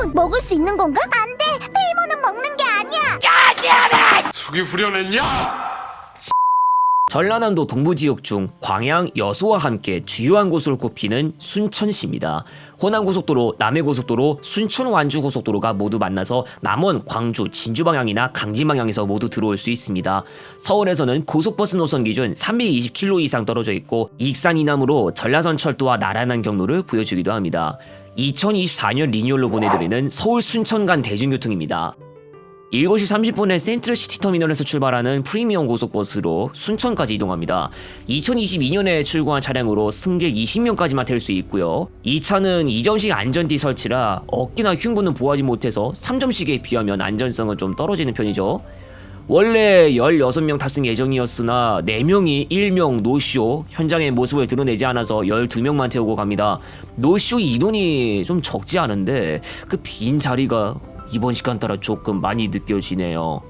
페이몬 먹을 수 있는 건가? 안 돼! 페이몬은 먹는 게 아니야! 속이 후련했냐? 전라남도 동부지역 중 광양, 여수와 함께 주요한 곳으로 꼽히는 순천시입니다. 호남고속도로, 남해고속도로, 순천 완주고속도로가 모두 만나서 남원, 광주, 진주 방향이나 강진 방향에서 모두 들어올 수 있습니다. 서울에서는 고속버스 노선 기준 320km 이상 떨어져 있고 익산 이남으로 전라선 철도와 나란한 경로를 보여주기도 합니다. 2024년 리뉴얼로 보내드리는 서울 순천 간 대중교통입니다. 7시 30분에 센트럴 시티 터미널에서 출발하는 프리미엄 고속버스로 순천까지 이동합니다. 2022년에 출고한 차량으로 승객 20명까지만 탈 수 있고요. 이 차는 2점식 안전띠 설치라 어깨나 흉부는 보호하지 못해서 3점식에 비하면 안전성은 좀 떨어지는 편이죠. 원래 16명 탑승 예정이었으나 4명이 1명 노쇼 현장의 모습을 드러내지 않아서 12명만 태우고 갑니다. 노쇼 인원이 좀 적지 않은데 그 빈 자리가 이번 시간 따라 조금 많이 느껴지네요.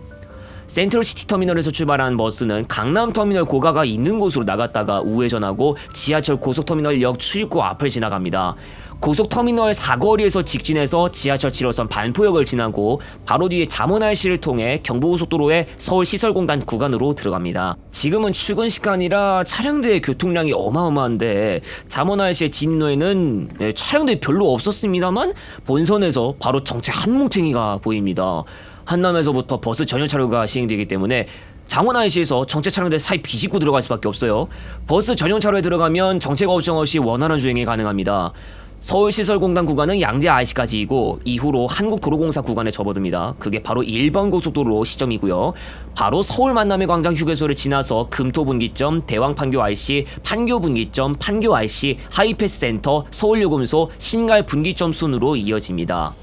센트럴 시티 터미널에서 출발한 버스는 강남 터미널 고가가 있는 곳으로 나갔다가 우회전하고 지하철 고속터미널역 출입구 앞을 지나갑니다. 고속터미널 사거리에서 직진해서 지하철 7호선 반포역을 지나고 바로 뒤에 잠원RC를 통해 경부고속도로의 서울시설공단 구간으로 들어갑니다. 지금은 출근 시간이라 차량들의 교통량이 어마어마한데 잠원RC의 진로에는 네, 차량들이 별로 없었습니다만 본선에서 바로 정체 한 뭉탱이가 보입니다. 한남에서부터 버스 전용 차로가 시행되기 때문에 장원 IC에서 정체 차량들 사이 비집고 들어갈 수밖에 없어요. 버스 전용 차로에 들어가면 정체 걱정 없이 원활한 주행이 가능합니다. 서울시설공단 구간은 양재 IC까지이고 이후로 한국도로공사 구간에 접어듭니다. 그게 바로 1번 고속도로 시점이고요. 바로 서울 만남의 광장 휴게소를 지나서 금토분기점, 대왕판교 IC, 판교분기점, 판교 IC, 하이패스 센터, 서울요금소, 신갈 분기점 순으로 이어집니다.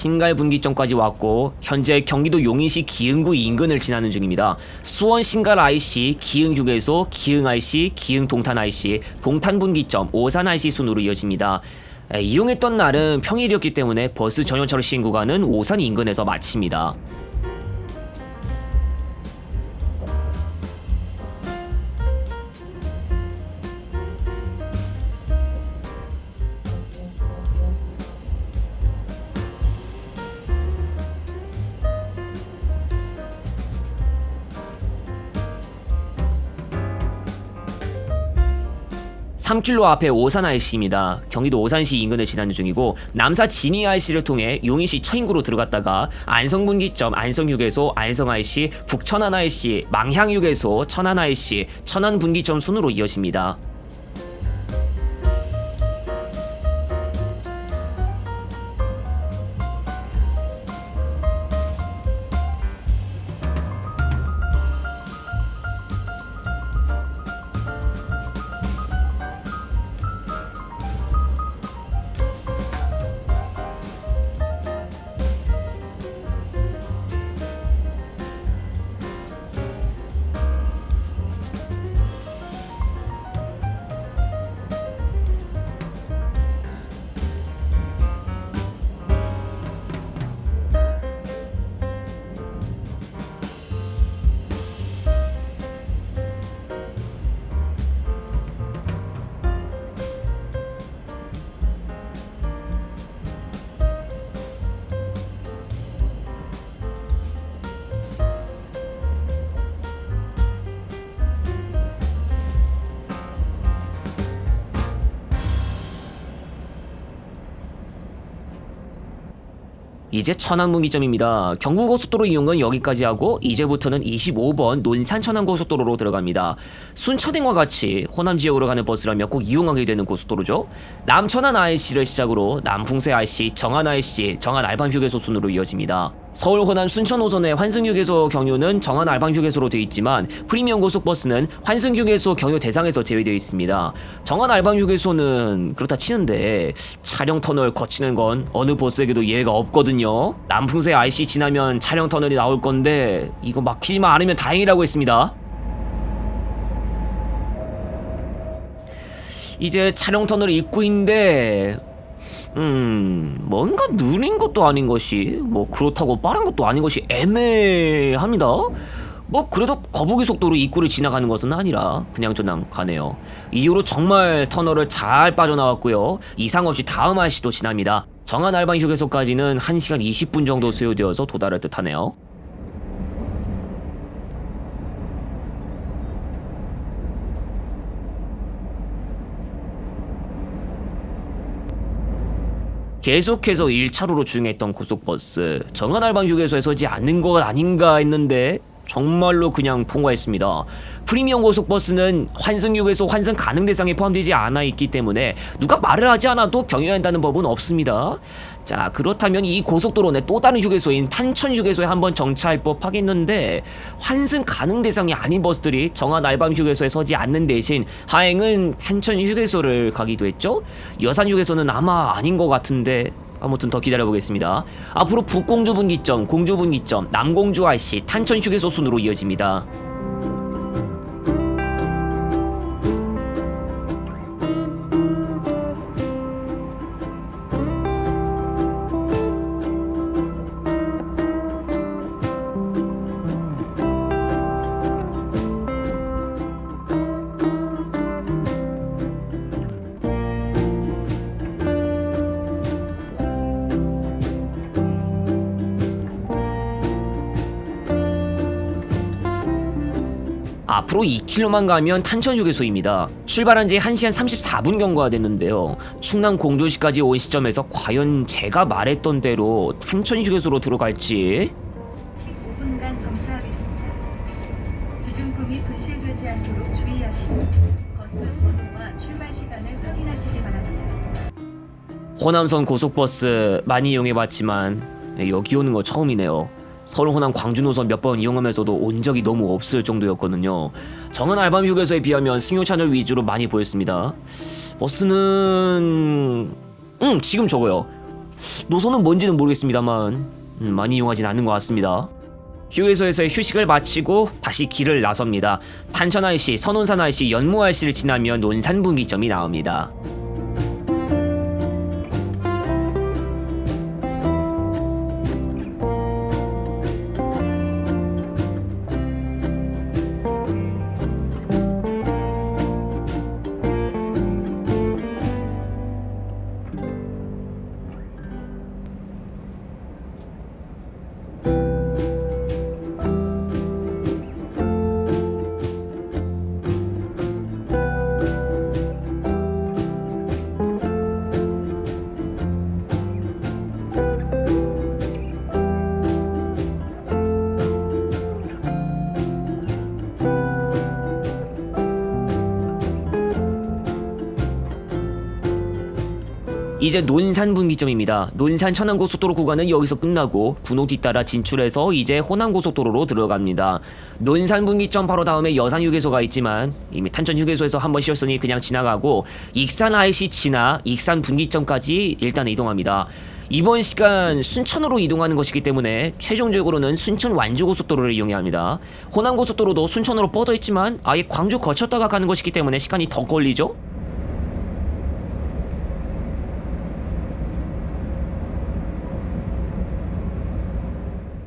신갈 분기점까지 왔고 현재 경기도 용인시 기흥구 인근을 지나는 중입니다. 수원 신갈 IC, 기흥 휴게소, 기흥 IC, 기흥 동탄 IC, 동탄 분기점, 오산 IC 순으로 이어집니다. 에, 이용했던 날은 평일이었기 때문에 버스 전용차로 시행 구간은 오산 인근에서 마칩니다. 삼킬로 앞에 오산 IC입니다. 경기도 오산시 인근을 지나는 중이고 남사 진이 IC를 통해 용인시 처인구로 들어갔다가 안성분기점, 안성휴게소, 안성 IC, 북천안 IC, 망향휴게소, 천안 IC, 천안 분기점 순으로 이어집니다. 이제 천안분기점입니다. 경부고속도로 이용은 여기까지 하고 이제부터는 25번 논산 천안고속도로로 들어갑니다. 순천행과 같이 호남 지역으로 가는 버스라면 꼭 이용하게 되는 고속도로죠. 남천안 IC를 시작으로 남풍새 IC, 정안 IC, 정안 알밤 휴게소 순으로 이어집니다. 서울 호남 순천 호선의 환승휴게소 경유는 정한 알방 휴게소로 되어 있지만 프리미엄 고속버스는 환승휴게소 경유 대상에서 제외되어 있습니다. 정한 알방 휴게소는 그렇다 치는데 차량 터널 거치는 건 어느 버스에게도 예외가 없거든요. 남풍새 IC 지나면 차량 터널이 나올 건데 이거 막히지만 않으면 다행이라고 했습니다. 이제 차량 터널 입구인데 음 뭔가 느린 것도 아닌 것이 뭐 그렇다고 빠른 것도 아닌 것이 애매합니다. 뭐 그래도 거북이 속도로 입구를 지나가는 것은 아니라 그냥 저냥 가네요. 이후로 정말 터널을 잘 빠져나왔고요. 이상 없이 다음 IC도 지납니다. 정한 알방 휴게소까지는 1시간 20분 정도 소요되어서 도달할 듯 하네요 계속해서 1차로로 주행했던 고속버스. 정한 알방 휴게소에 서지 않는 것 아닌가 했는데 정말로 그냥 통과했습니다. 프리미엄 고속버스는 환승 휴게소 환승 가능 대상에 포함되지 않아 있기 때문에 누가 말을 하지 않아도 경유한다는 법은 없습니다. 자 그렇다면 이 고속도로 내 또 다른 휴게소인 탄천 휴게소에 한번 정차할 법 하겠는데 환승 가능 대상이 아닌 버스들이 정한 알밤 휴게소에 서지 않는 대신 하행은 탄천 휴게소를 가기도 했죠. 여산 휴게소는 아마 아닌 것 같은데 아무튼 더 기다려보겠습니다. 앞으로 북공주 분기점, 공주 분기점, 남공주 IC, 탄천 휴게소 순으로 이어집니다. 앞으로 2km만 가면 탄천 휴게소입니다. 출발한 지 1시간 34분 경과가 됐는데요. 충남 공주시까지 온 시점에서 과연 제가 말했던 대로 탄천 휴게소로 들어갈지 15분간 정차하겠습니다. 주중품이 분실되지 않도록 주의하시고 버스 번호와 출발 시간을 확인하시기 바랍니다. 호남선 고속버스 많이 이용해봤지만 네, 여기 오는 거 처음이네요. 서울 호남 광주 노선 몇 번 이용하면서도 온 적이 너무 없을 정도였거든요. 정은 알밤 휴게소에 비하면 승용 차량 위주로 많이 보였습니다. 버스는 음 지금 저거요. 노선은 뭔지는 모르겠습니다만 음, 많이 이용하진 않는 것 같습니다. 휴게소에서의 휴식을 마치고 다시 길을 나섭니다. 탄천 IC, 선운산 IC, 연무 IC를 지나면 논산 분기점이 나옵니다. 이제 논산 분기점입니다. 논산 천안 고속도로 구간은 여기서 끝나고 분호 뒤따라 진출해서 이제 호남 고속도로로 들어갑니다. 논산 분기점 바로 다음에 여산 휴게소가 있지만 이미 탄천 휴게소에서 한번 쉬었으니 그냥 지나가고 익산 IC 지나 익산 분기점까지 일단 이동합니다. 이번 시간 순천으로 이동하는 것이기 때문에 최종적으로는 순천 완주 고속도로를 이용해야 합니다. 호남 고속도로도 순천으로 뻗어 있지만 아예 광주 거쳤다가 가는 것이기 때문에 시간이 더 걸리죠.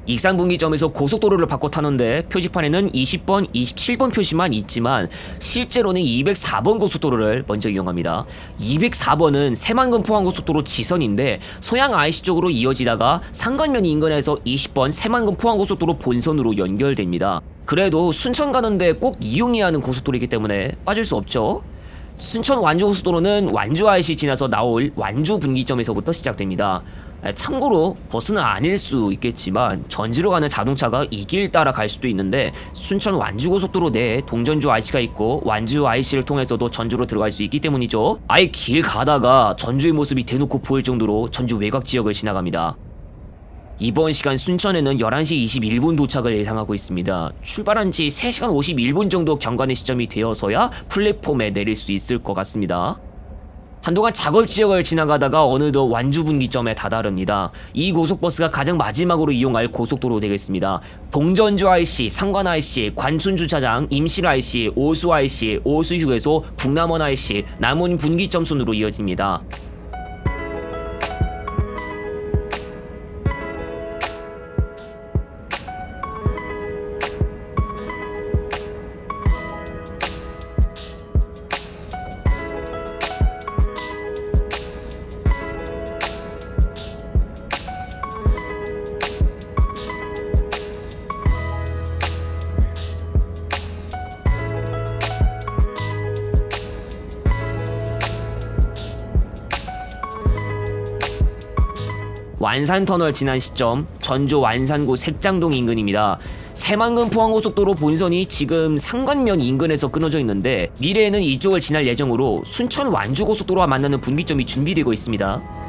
익산 분기점에서 고속도로를 바꿔 타는데 표지판에는 20번, 27번 표시만 있지만 실제로는 204번 고속도로를 먼저 이용합니다. 204번은 새만금 포항 고속도로 지선인데 소양 IC 쪽으로 이어지다가 상간면 인근에서 20번 새만금 포항 고속도로 본선으로 연결됩니다. 그래도 순천 가는데 꼭 이용해야 하는 고속도로이기 때문에 빠질 수 없죠. 순천 완주 고속도로는 완주 IC 지나서 나올 완주 분기점에서부터 시작됩니다. 에, 참고로 버스는 아닐 수 있겠지만 전지로 가는 자동차가 이 길 따라 갈 수도 있는데 순천 완주 고속도로 내에 동전주 IC가 있고 완주 IC를 통해서도 전주로 들어갈 수 있기 때문이죠. 아예 길 가다가 전주의 모습이 대놓고 보일 정도로 전주 외곽 지역을 지나갑니다. 이번 시간 순천에는 11시 21분 도착을 예상하고 있습니다. 출발한 지 3시간 51분 정도 경관의 시점이 되어서야 플랫폼에 내릴 수 있을 것 같습니다. 한동안 작업 지역을 지나가다가 어느덧 완주 분기점에 다다릅니다. 이 고속버스가 가장 마지막으로 이용할 고속도로 되겠습니다. 동전주 IC, 상관 IC, 관순 주차장, 임실 IC, 오수 IC, 오수 휴게소, 북남원 IC, 남원 분기점 순으로 이어집니다. 완산터널 지난 시점 전조 완산구 색장동 인근입니다. 새만금 포항고속도로 본선이 지금 상관면 인근에서 끊어져 있는데 미래에는 이쪽을 지날 예정으로 순천 완주고속도로와 만나는 분기점이 준비되고 있습니다.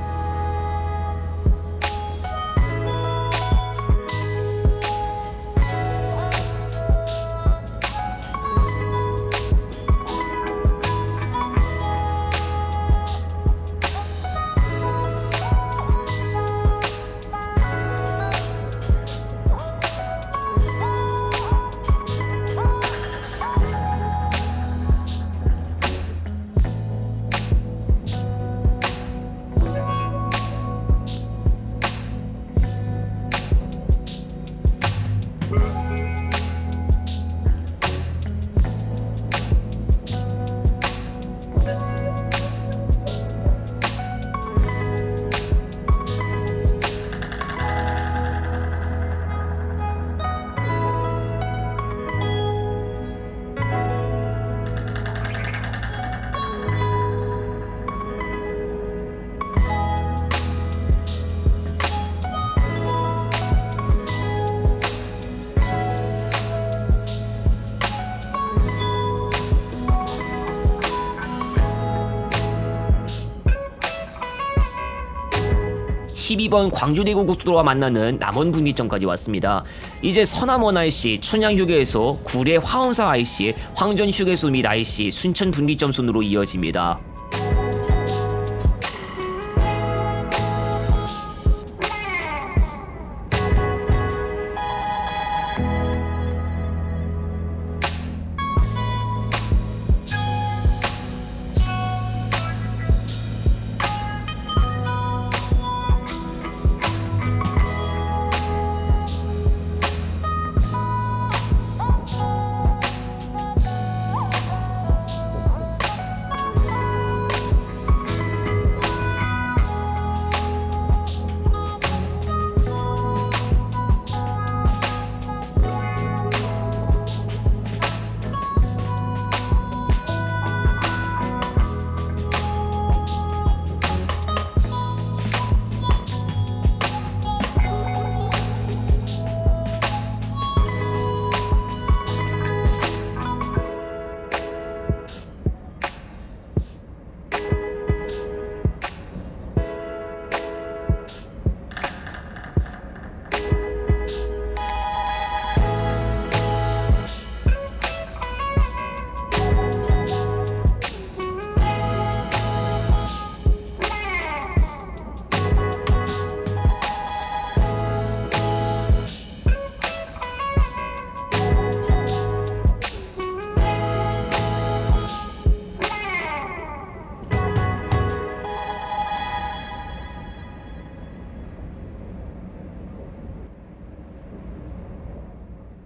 십이 번 광주대구 고속도로와 만나는 남원 분기점까지 왔습니다. 이제 서남원 IC, 춘향 휴게소, 구례 화엄사 IC, 황전 휴게소 및 IC, 순천 분기점 순으로 이어집니다.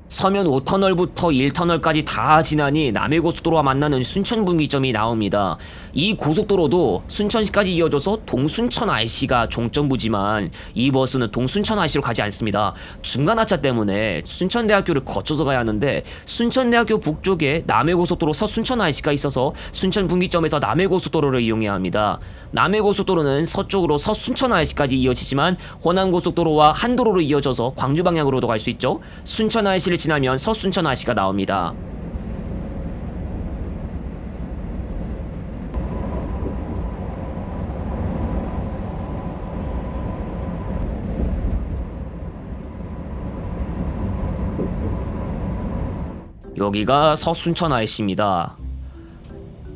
서면 5터널부터 1터널까지 다 지나니 남해고속도로와 만나는 순천 분기점이 나옵니다. 이 고속도로도 순천시까지 이어져서 동순천 IC가 종점부지만 이 버스는 동순천 IC로 가지 않습니다. 중간 하차 때문에 순천대학교를 거쳐서 가야 하는데 순천대학교 북쪽에 남해고속도로 서순천 IC가 있어서 순천 분기점에서 남해고속도로를 이용해야 합니다. 남해고속도로는 서쪽으로 서순천 IC까지 이어지지만 호남고속도로와 한도로로 이어져서 광주 방향으로도 갈 수 있죠. 순천 IC를 마을을 지나면 서순천 아시가 나옵니다. 여기가 서순천 아이씨입니다.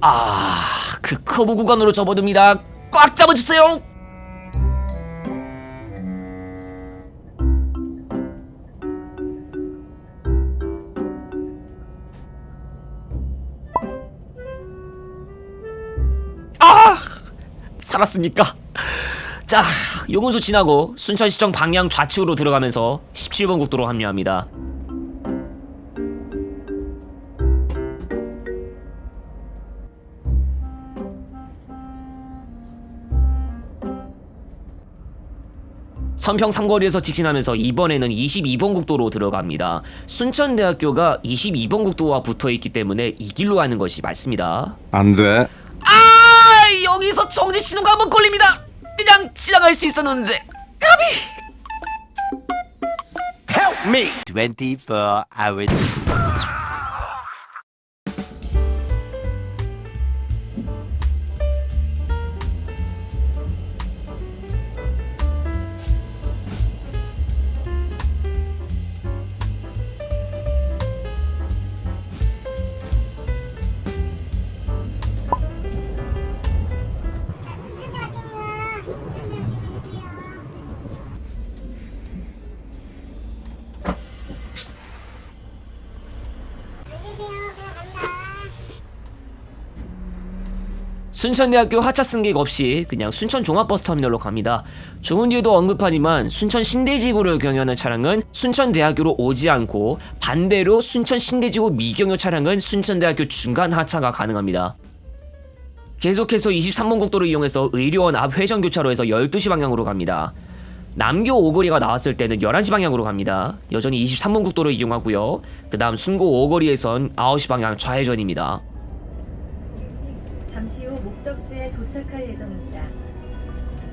아, 그 커브 구간으로 접어듭니다. 꽉 잡아주세요! 살았습니까? 자, 용운수 지나고 순천시청 방향 좌측으로 들어가면서 17번 국도로 합류합니다. 선평 삼거리에서 직진하면서 이번에는 22번 국도로 들어갑니다. 순천대학교가 22번 국도와 붙어 있기 때문에 이 길로 가는 것이 맞습니다. 안 돼. 아 여기서 정지 신호가 한번 걸립니다. 그냥 지나갈 수 있었는데 까비. 24 hours. 순천대학교 하차 승객 없이 그냥 순천 종합버스터미널로 갑니다. 조금 뒤에도 언급하지만 순천 신대지구를 경유하는 차량은 순천대학교로 오지 않고 반대로 순천 신대지구 미경유 차량은 순천대학교 중간 하차가 가능합니다. 계속해서 23번 국도를 이용해서 의료원 앞 회전교차로에서 12시 방향으로 갑니다. 남교 오거리가 나왔을 때는 11시 방향으로 갑니다. 여전히 23번 국도를 이용하고요. 그 다음 순고 오거리에선 9시 방향 좌회전입니다.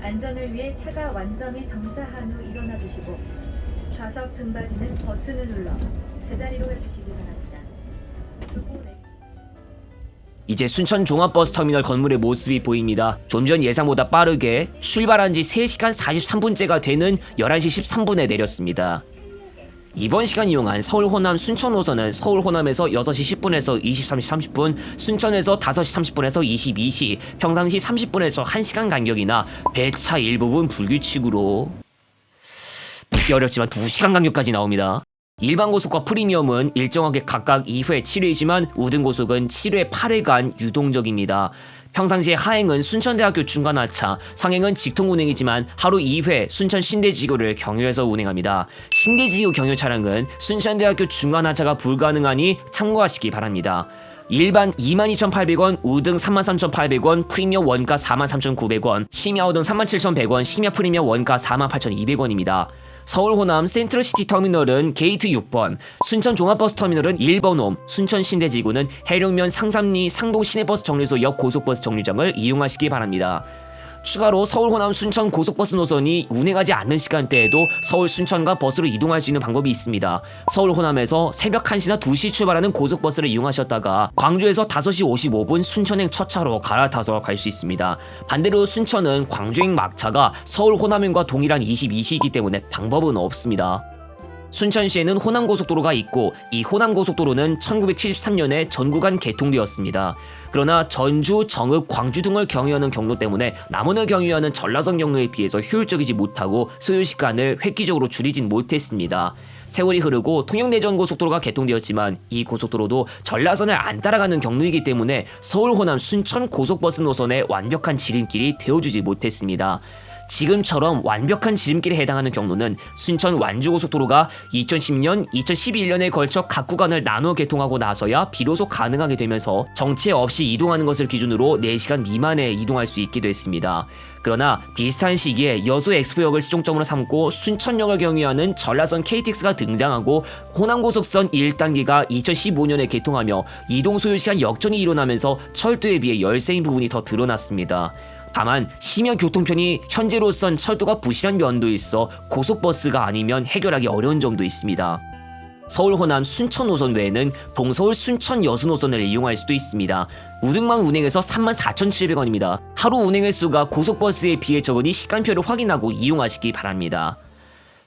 안전을 위해 차가 완전히 정차한 후 일어나 주시고 좌석 등받이는 버튼을 눌러 제자리로 해주시기 바랍니다. 이제 순천 종합버스 터미널 건물의 모습이 보입니다. 좀 전 예상보다 빠르게 출발한 지 3시간 43분째가 되는 11시 13분에 내렸습니다. 이번 시간 이용한 서울 호남 순천 노선은 서울 호남에서 6시 10분에서 23시 30분, 순천에서 5시 30분에서 22시, 평상시 30분에서 1시간 간격이나 배차 일부분 불규칙으로 믿기 어렵지만 2시간 간격까지 나옵니다. 일반 고속과 프리미엄은 일정하게 각각 2회 7회이지만 우등 고속은 7회 8회간 유동적입니다. 평상시에 하행은 순천대학교 중간하차, 상행은 직통 운행이지만 하루 2회 순천 신대지구를 경유해서 운행합니다. 신대지구 경유 차량은 순천대학교 중간하차가 불가능하니 참고하시기 바랍니다. 일반 22,800원, 우등 33,800원, 프리미엄 원가 43,900원, 심야 우등 37,100원, 심야 프리미엄 원가 48,200원입니다. 서울 호남 센트럴 시티 터미널은 게이트 6번, 순천 종합버스 터미널은 1번 홈, 순천 신대지구는 해룡면 상삼리 상동 시내버스 정류소 옆 고속버스 정류장을 이용하시기 바랍니다. 추가로 서울 호남 순천 고속버스 노선이 운행하지 않는 시간대에도 서울 순천과 버스로 이동할 수 있는 방법이 있습니다. 서울 호남에서 새벽 1시나 2시 출발하는 고속버스를 이용하셨다가 광주에서 5시 55분 순천행 첫 차로 갈아타서 갈 수 있습니다. 반대로 순천은 광주행 막차가 서울 호남행과 동일한 22시이기 때문에 방법은 없습니다. 순천시에는 호남고속도로가 있고 이 호남고속도로는 1973년에 전 구간 개통되었습니다. 그러나 전주, 정읍, 광주 등을 경유하는 경로 때문에 남원을 경유하는 전라선 경로에 비해서 효율적이지 못하고 소요 시간을 획기적으로 줄이진 못했습니다. 세월이 흐르고 통영내전 고속도로가 개통되었지만 이 고속도로도 전라선을 안 따라가는 경로이기 때문에 서울 호남 순천 고속버스 노선의 완벽한 지름길이 되어주지 못했습니다. 지금처럼 완벽한 지름길에 해당하는 경로는 순천 완주고속도로가 2010년, 2011년에 걸쳐 각 구간을 나눠 개통하고 나서야 비로소 가능하게 되면서 정체 없이 이동하는 것을 기준으로 4시간 미만에 이동할 수 있게 됐습니다. 그러나 비슷한 시기에 여수 엑스포역을 시종점으로 삼고 순천역을 경유하는 전라선 KTX가 등장하고 호남고속선 1단계가 2015년에 개통하며 이동 소요 시간 역전이 일어나면서 철도에 비해 열세인 부분이 더 드러났습니다. 다만 심야 교통편이 현재로선 철도가 부실한 면도 있어 고속버스가 아니면 해결하기 어려운 점도 있습니다. 서울 호남 순천 노선 외에는 동서울 순천 여수 노선을 이용할 수도 있습니다. 우등만 운행해서 34,700원입니다. 하루 운행 횟수가 고속버스에 비해 적으니 시간표를 확인하고 이용하시기 바랍니다.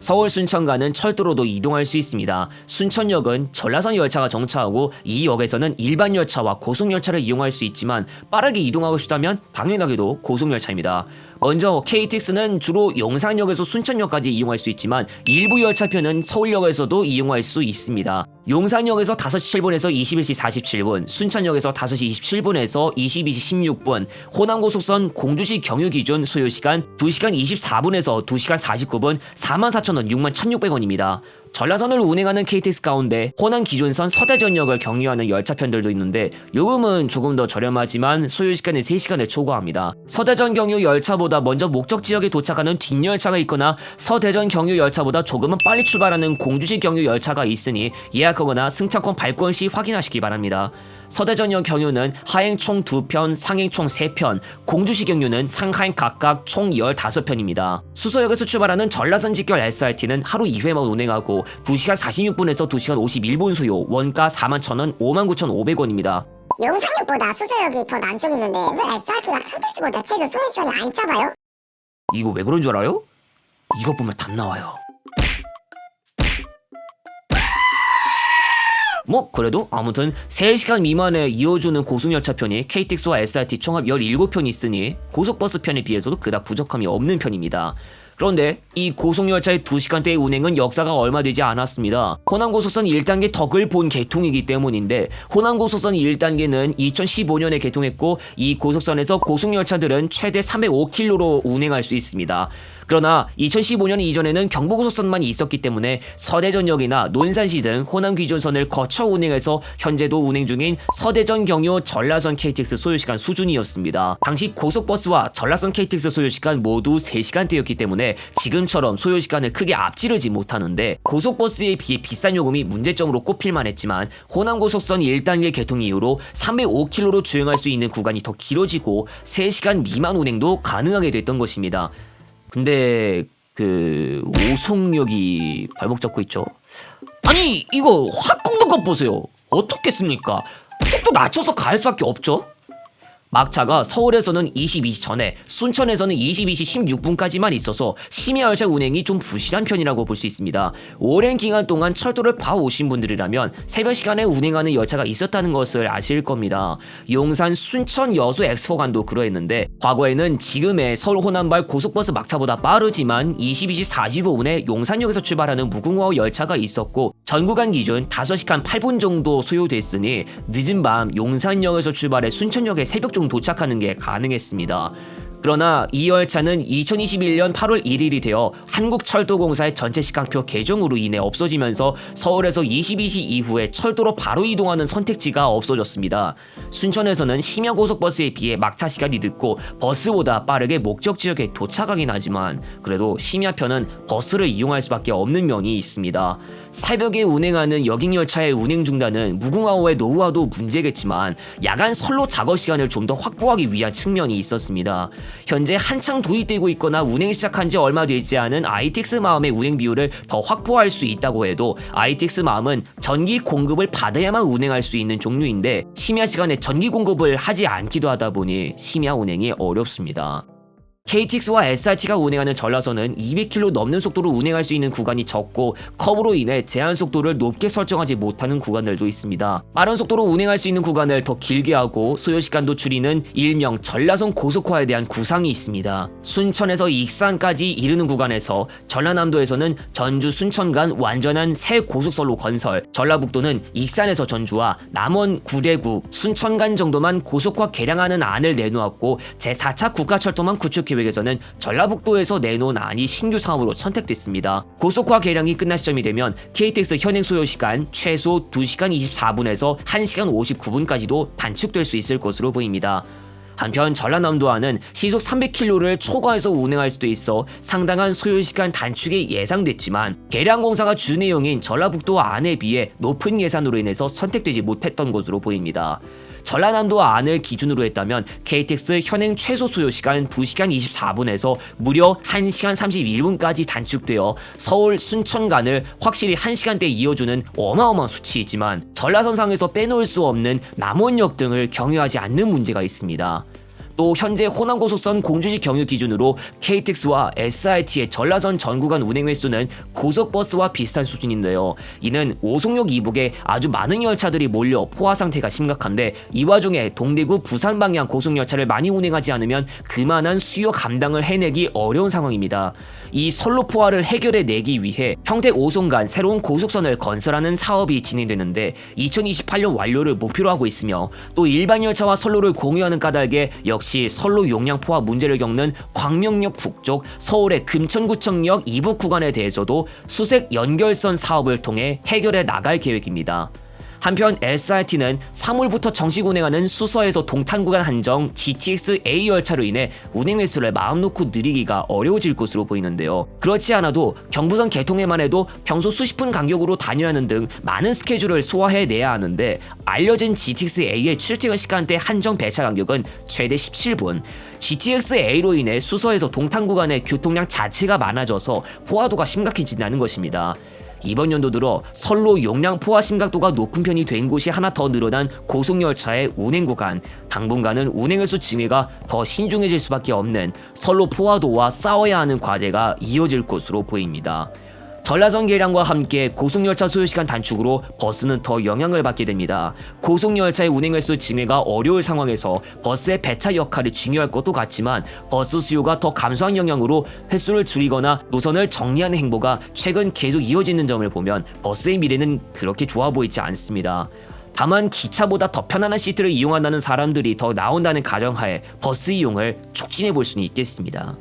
서울 순천간은 철도로도 이동할 수 있습니다. 순천역은 전라선 열차가 정차하고 이 역에서는 일반 열차와 고속열차를 이용할 수 있지만 빠르게 이동하고 싶다면 당연하게도 고속열차입니다. 먼저 KTX는 주로 용산역에서 순천역까지 이용할 수 있지만 일부 열차표는 서울역에서도 이용할 수 있습니다. 용산역에서 5시 7분에서 21시 47분, 순천역에서 5시 27분에서 22시 16분, 호남고속선 공주시 경유 기준 소요시간 2시간 24분에서 2시간 49분 44,000원 61,600원입니다. 전라선을 운행하는 KTX 가운데 호남 기준선 서대전역을 경유하는 열차편들도 있는데 요금은 조금 더 저렴하지만 소요시간은 3시간을 초과합니다. 서대전 경유 열차보다 먼저 목적 지역에 도착하는 뒷열차가 있거나 서대전 경유 열차보다 조금은 빨리 출발하는 공주시 경유 열차가 있으니 예약하거나 승차권 발권 시 확인하시기 바랍니다. 서대전역 경유는 하행 총 2편, 상행 총 3편, 공주시 경유는 상하행 각각 총 15편입니다. 수서역에서 출발하는 전라선 직결 SRT는 하루 2회만 운행하고 2시간 46분에서 2시간 51분 소요, 원가 41,000원, 59,500원입니다. 용산역보다 수서역이 더 남쪽에 있는데 왜 SRT가 KTX보다 최소 소요 시간이 안 짧아요? 이거 왜 그런 줄 알아요? 이거 보면 답 나와요. 뭐 그래도 아무튼 3시간 미만에 이어주는 고속열차 편이 KTX와 SRT 총합 17편이 있으니 고속버스 편에 비해서도 그닥 부족함이 없는 편입니다. 그런데 이 고속열차의 2시간대의 운행은 역사가 얼마 되지 않았습니다. 호남고속선 1단계 덕을 본 개통이기 때문인데 호남고속선 1단계는 2015년에 개통했고 이 고속선에서 고속열차들은 최대 305km로 운행할 수 있습니다. 그러나 2015년 이전에는 경부고속선만 있었기 때문에 서대전역이나 논산시 등 호남 기존선을 거쳐 운행해서 현재도 운행 중인 서대전 경유 전라선 KTX 소요시간 수준이었습니다. 당시 고속버스와 전라선 KTX 소요시간 모두 3시간대였기 때문에 지금처럼 소요시간을 크게 앞지르지 못하는데 고속버스에 비해 비싼 요금이 문제점으로 꼽힐만 했지만 호남고속선 1단계 개통 이후로 305km로 주행할 수 있는 구간이 더 길어지고 3시간 미만 운행도 가능하게 됐던 것입니다. 근데 그 오송역이 발목 잡고 있죠. 아니 이거 확 꺾는 것 보세요. 어떻겠습니까? 속도 낮춰서 갈 수밖에 없죠. 막차가 서울에서는 22시 전에 순천에서는 22시 16분까지만 있어서 심야 열차 운행이 좀 부실한 편이라고 볼 수 있습니다. 오랜 기간 동안 철도를 봐오신 분들이라면 새벽 시간에 운행하는 열차가 있었다는 것을 아실 겁니다. 용산 순천 여수 엑스포간도 그러했는데 과거에는 지금의 서울 호남발 고속버스 막차보다 빠르지만 22시 45분에 용산역에서 출발하는 무궁화 열차가 있었고 전 구간 기준 5시간 8분 정도 소요됐으니 늦은 밤 용산역에서 출발해 순천역에 새벽 중 도착하는 게 가능했습니다. 그러나 이 열차는 2021년 8월 1일이 되어 한국철도공사의 전체 시간표 개정으로 인해 없어지면서 서울에서 22시 이후에 철도로 바로 이동하는 선택지가 없어졌습니다. 순천에서는 심야 고속버스에 비해 막차 시간이 늦고 버스보다 빠르게 목적 지역에 도착하긴 하지만 그래도 심야편은 버스를 이용할 수밖에 없는 면이 있습니다. 새벽에 운행하는 여객열차의 운행 중단은 무궁화호의 노후화도 문제겠지만 야간 선로 작업 시간을 좀 더 확보하기 위한 측면이 있었습니다. 현재 한창 도입되고 있거나 운행 시작한 지 얼마 되지 않은 ITX 마음의 운행 비율을 더 확보할 수 있다고 해도 ITX 마음은 전기 공급을 받아야만 운행할 수 있는 종류인데 심야 시간에 전기 공급을 하지 않기도 하다 보니 심야 운행이 어렵습니다. KTX와 SRT가 운행하는 전라선은 200km 넘는 속도로 운행할 수 있는 구간이 적고 커브로 인해 제한 속도를 높게 설정하지 못하는 구간들도 있습니다. 빠른 속도로 운행할 수 있는 구간을 더 길게 하고 소요 시간도 줄이는 일명 전라선 고속화에 대한 구상이 있습니다. 순천에서 익산까지 이르는 구간에서 전라남도에서는 전주 순천 간 완전한 새 고속선로 건설, 전라북도는 익산에서 전주와 남원 구대구 순천 간 정도만 고속화 개량하는 안을 내놓았고 제4차 국가철도망 구축 계획에서는 전라북도에서 내놓은 안이 신규 사업으로 선택됐습니다. 고속화 개량이 끝난 시점이 되면 KTX 현행 소요 시간 최소 2시간 24분에서 1시간 59분까지도 단축될 수 있을 것으로 보입니다. 한편 전라남도안은 시속 300km를 초과해서 운행할 수도 있어 상당한 소요시간 단축이 예상됐지만 개량 공사가 주 내용인 전라북도 안에 비해 높은 예산으로 인해서 선택되지 못했던 것으로 보입니다. 전라남도 안을 기준으로 했다면 KTX 현행 최소 소요 시간 2시간 24분에서 무려 1시간 31분까지 단축되어 서울 순천 간을 확실히 1시간대 이어주는 어마어마한 수치이지만 전라선상에서 빼놓을 수 없는 남원역 등을 경유하지 않는 문제가 있습니다. 또 현재 호남고속선 공주시 경유 기준으로 KTX와 SRT의 전라선 전 구간 운행 횟수는 고속버스와 비슷한 수준인데요. 이는 오송역 이북에 아주 많은 열차들이 몰려 포화 상태가 심각한데 이 와중에 동대구 부산 방향 고속열차를 많이 운행하지 않으면 그만한 수요 감당을 해내기 어려운 상황입니다. 이 선로 포화를 해결해 내기 위해 평택 오송간 새로운 고속선을 건설하는 사업이 진행되는데 2028년 완료를 목표로 하고 있으며 또 일반 열차와 선로를 공유하는 까닭에 역시 선로 용량 포화 문제를 겪는 광명역 북쪽 서울의 금천구청역 이북 구간에 대해서도 수색 연결선 사업을 통해 해결해 나갈 계획입니다. 한편 SRT는 3월부터 정식 운행하는 수서에서 동탄 구간 한정 GTX A 열차로 인해 운행 횟수를 마음 놓고 느리기가 어려워질 것으로 보이는데요. 그렇지 않아도 경부선 개통에만 해도 평소 수십 분 간격으로 다녀야 하는 등 많은 스케줄을 소화해내야 하는데 알려진 GTX A의 출퇴근 시간대 한정 배차 간격은 최대 17분. GTX A로 인해 수서에서 동탄 구간의 교통량 자체가 많아져서 포화도가 심각해진다는 것입니다. 이번 연도 들어 선로 용량 포화 심각도가 높은 편이 된 곳이 하나 더 늘어난 고속열차의 운행 구간 당분간은 운행횟수 증회가 더 신중해질 수밖에 없는 선로 포화도와 싸워야 하는 과제가 이어질 것으로 보입니다. 전라선 개량과 함께 고속열차 소요시간 단축으로 버스는 더 영향을 받게 됩니다. 고속열차의 운행 횟수 증회가 어려울 상황에서 버스의 배차 역할이 중요할 것도 같지만 버스 수요가 더 감소한 영향으로 횟수를 줄이거나 노선을 정리하는 행보가 최근 계속 이어지는 점을 보면 버스의 미래는 그렇게 좋아 보이지 않습니다. 다만 기차보다 더 편안한 시트를 이용한다는 사람들이 더 나온다는 가정하에 버스 이용을 촉진해 볼 수는 있겠습니다.